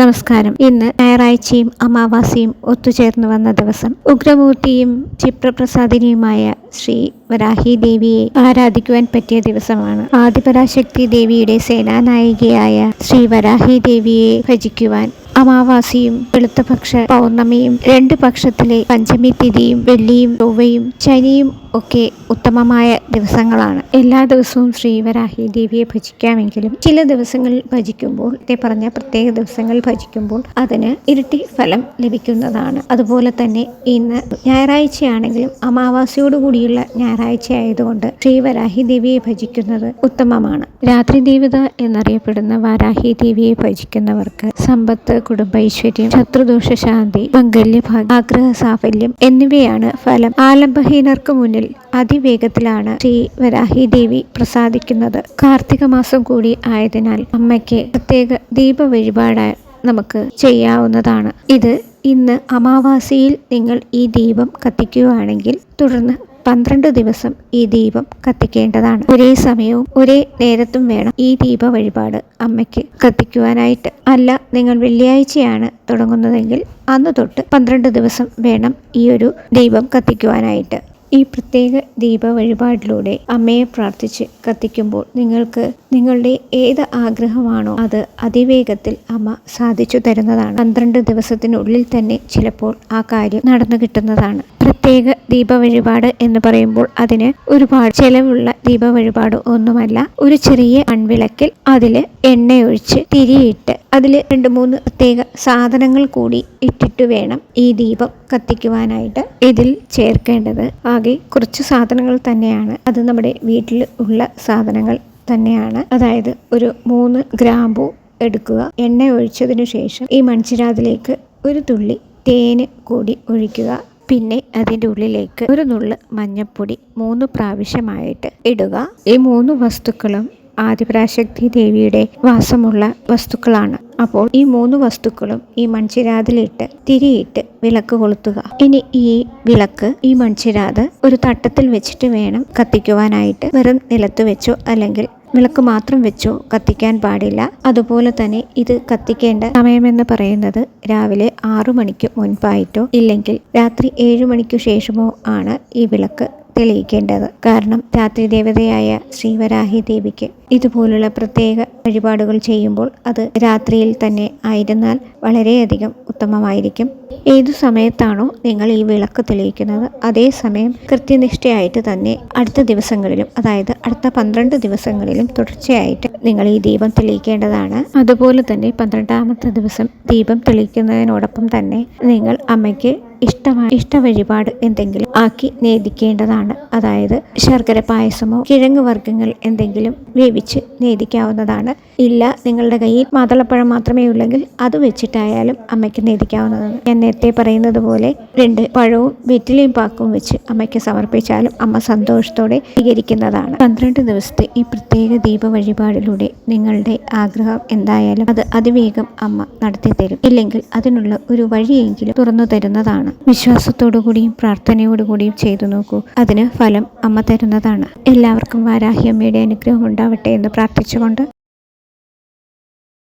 നമസ്കാരം. ഇന്ന് ഞായറാഴ്ചയും അമാവാസിയും ഒത്തുചേർന്ന് വന്ന ദിവസം ഉഗ്രമൂർത്തിയും ക്ഷിപ്രപ്രസാദിനിയുമായ ശ്രീ വരാഹി ദേവിയെ ആരാധിക്കുവാൻ പറ്റിയ ദിവസമാണ്. ആദിപരാശക്തി ദേവിയുടെ സേനാനായികയായ ശ്രീ വരാഹി ദേവിയെ ഭജിക്കുവാൻ അമാവാസിയും വെളുത്തപക്ഷ പൗർണമിയും രണ്ട് പക്ഷത്തിലെ പഞ്ചമി തിഥിയും വെള്ളിയും ചൊവ്വയും ശനിയും ഒക്കെ ഉത്തമമായ ദിവസങ്ങളാണ്. എല്ലാ ദിവസവും ശ്രീവരാഹി ദേവിയെ ഭജിക്കാമെങ്കിലും ചില ദിവസങ്ങളിൽ ഭജിക്കുമ്പോൾ നേരത്തെ പറഞ്ഞ പ്രത്യേക ദിവസങ്ങൾ ഭജിക്കുമ്പോൾ അതിന് ഇരട്ടി ഫലം ലഭിക്കുന്നതാണ്. അതുപോലെ തന്നെ ഇന്ന് ഞായറാഴ്ചയാണെങ്കിലും അമാവാസിയോട് കൂടിയുള്ള ഞായറാഴ്ച ആയതുകൊണ്ട് ശ്രീവരാഹി ദേവിയെ ഭജിക്കുന്നത് ഉത്തമമാണ്. രാത്രി ദേവത എന്നറിയപ്പെടുന്ന വാരാഹി ദേവിയെ ഭജിക്കുന്നവർക്ക് സമ്പത്ത് കുടുംബൈശ്വര്യം ശത്രുദോഷ ശാന്തി മംഗല്യ ആഗ്രഹ സാഫല്യം എന്നിവയാണ് ഫലം. ആലംബഹീനർക്ക് മുന്നിൽ അതിവേഗത്തിലാണ് ശ്രീ വരാഹി ദേവി പ്രസാദിക്കുന്നത്. കാർത്തിക മാസം കൂടി ആയതിനാൽ അമ്മയ്ക്ക് പ്രത്യേക ദീപ വഴിപാടായി നമുക്ക് ചെയ്യാവുന്നതാണ്. ഇത് ഇന്ന് അമാവാസിയിൽ നിങ്ങൾ ഈ ദീപം കത്തിക്കുകയാണെങ്കിൽ തുടർന്ന് പന്ത്രണ്ട് ദിവസം ഈ ദീപം കത്തിക്കേണ്ടതാണ്. ഒരേ സമയവും ഒരേ നേരത്തും വേണം ഈ ദീപ വഴിപാട് അമ്മയ്ക്ക് കത്തിക്കുവാനായിട്ട്. അല്ല നിങ്ങൾ വെള്ളിയാഴ്ചയാണ് തുടങ്ങുന്നതെങ്കിൽ അന്ന് തൊട്ട് പന്ത്രണ്ട് ദിവസം വേണം ഈ ഒരു ദീപം കത്തിക്കുവാനായിട്ട്. ഈ പ്രത്യേക ദീപ വഴിപാടിലൂടെ അമ്മയെ പ്രാർത്ഥിച്ച് കത്തിക്കുമ്പോൾ നിങ്ങൾക്ക് നിങ്ങളുടെ ഏത് ആഗ്രഹമാണോ അത് അതിവേഗത്തിൽ അമ്മ സാധിച്ചു തരുന്നതാണ്. പന്ത്രണ്ട് ദിവസത്തിനുള്ളിൽ തന്നെ ചിലപ്പോൾ ആ കാര്യം നടന്നു കിട്ടുന്നതാണ്. പ്രത്യേക ദീപ വഴിപാട് എന്ന് പറയുമ്പോൾ അതിന് ഒരുപാട് ചെലവുള്ള ദീപ വഴിപാട് ഒന്നുമല്ല. ഒരു ചെറിയ അൺവിളക്കിൽ അതിൽ എണ്ണയൊഴിച്ച് തിരിയിട്ട് അതിൽ രണ്ട് മൂന്ന് പ്രത്യേക സാധനങ്ങൾ കൂടി ഇട്ടിട്ട് വേണം ഈ ദീപം കത്തിക്കുവാനായിട്ട് ഇതിൽ ചേർക്കേണ്ടത്. ആകെ കുറച്ച് സാധനങ്ങൾ തന്നെയാണ്. അത് നമ്മുടെ വീട്ടിൽ ഉള്ള സാധനങ്ങൾ തന്നെയാണ്. അതായത് ഒരു മൂന്ന് ഗ്രാമ്പു എടുക്കുക. എണ്ണ ഒഴിച്ചതിനു ശേഷം ഈ മൺചിരാതിലേക്ക് ഒരു തുള്ളി തേന് കൂടി ഒഴിക്കുക. പിന്നെ അതിന്റെ ഉള്ളിലേക്ക് ഒരു നുള്ള് മഞ്ഞൾപ്പൊടി മൂന്ന് പ്രാവശ്യമായിട്ട് ഇടുക. ഈ മൂന്ന് വസ്തുക്കളും ആദിപരാശക്തി ദേവിയുടെ വാസമുള്ള വസ്തുക്കളാണ്. അപ്പോൾ ഈ മൂന്ന് വസ്തുക്കളും ഈ മൺചിരാതിലിട്ട് തിരിയിട്ട് വിളക്ക് കൊളുത്തുക. ഇനി ഈ വിളക്ക് ഈ മൺചിരാത് ഒരു തട്ടത്തിൽ വെച്ചിട്ട് വേണം കത്തിക്കുവാനായിട്ട്. വെറും നിലത്ത് വെച്ചോ അല്ലെങ്കിൽ വിളക്ക് മാത്രം വെച്ചോ കത്തിക്കാൻ പാടില്ല. അതുപോലെ തന്നെ ഇത് കത്തിക്കേണ്ട സമയമെന്ന് പറയുന്നത് രാവിലെ ആറു മണിക്ക് മുൻപായിട്ടോ ഇല്ലെങ്കിൽ രാത്രി ഏഴു മണിക്ക് ശേഷമോ ആണ് ഈ വിളക്ക് തെളിയിക്കേണ്ടത്. കാരണം രാത്രി ദേവതയായ ശ്രീവരാഹി ദേവിക്ക് ഇതുപോലുള്ള പ്രത്യേക വഴിപാടുകൾ ചെയ്യുമ്പോൾ അത് രാത്രിയിൽ തന്നെ ആയിരുന്നാൽ വളരെയധികം ഉത്തമമായിരിക്കും. ഏതു സമയത്താണോ നിങ്ങൾ ഈ വിളക്ക് തെളിയിക്കുന്നത് അതേ സമയം കൃത്യനിഷ്ഠയായിട്ട് തന്നെ അടുത്ത ദിവസങ്ങളിലും അതായത് അടുത്ത പന്ത്രണ്ട് ദിവസങ്ങളിലും തുടർച്ചയായിട്ട് നിങ്ങൾ ഈ ദീപം തെളിയിക്കേണ്ടതാണ്. അതുപോലെ തന്നെ പന്ത്രണ്ടാമത്തെ ദിവസം ദീപം തെളിയിക്കുന്നതിനോടൊപ്പം തന്നെ നിങ്ങൾ അമ്മയ്ക്ക് ഇഷ്ടമായ ഇഷ്ട വഴിപാട് എന്തെങ്കിലും ആക്കി നേദിക്കേണ്ടതാണ്. അതായത് ശർക്കര പായസമോ കിഴങ്ങ് വർഗങ്ങൾ എന്തെങ്കിലും വേവിച്ച് നേദിക്കാവുന്നതാണ്. ഇല്ല നിങ്ങളുടെ കയ്യിൽ മാതളപ്പഴം മാത്രമേ ഉള്ളെങ്കിൽ അത് വെച്ചിട്ടായാലും അമ്മയ്ക്ക് നേദിക്കാവുന്നതാണ്. ഞാൻ നേരത്തെ പറയുന്നത് പോലെ രണ്ട് പഴവും വെറ്റിലയും പാക്കും വെച്ച് അമ്മയ്ക്ക് സമർപ്പിച്ചാലും അമ്മ സന്തോഷത്തോടെ സ്വീകരിക്കുന്നതാണ്. പന്ത്രണ്ട് ദിവസത്തെ ഈ പ്രത്യേക ദീപ വഴിപാടിലൂടെ നിങ്ങളുടെ ആഗ്രഹം എന്തായാലും അത് അതിവേഗം അമ്മ നടത്തി തരും ഇല്ലെങ്കിൽ അതിനുള്ള ഒരു വഴിയെങ്കിലും തുറന്നു തരുന്നതാണ്. വിശ്വാസത്തോടു കൂടിയും പ്രാർത്ഥനയോടു കൂടിയും ചെയ്തു നോക്കൂ. അതിന് ഫലം അമ്മ തരുന്നതാണ്. എല്ലാവർക്കും വാരാഹി അമ്മയുടെ അനുഗ്രഹം ഉണ്ടാവട്ടെ എന്ന് പ്രാർത്ഥിച്ചുകൊണ്ട്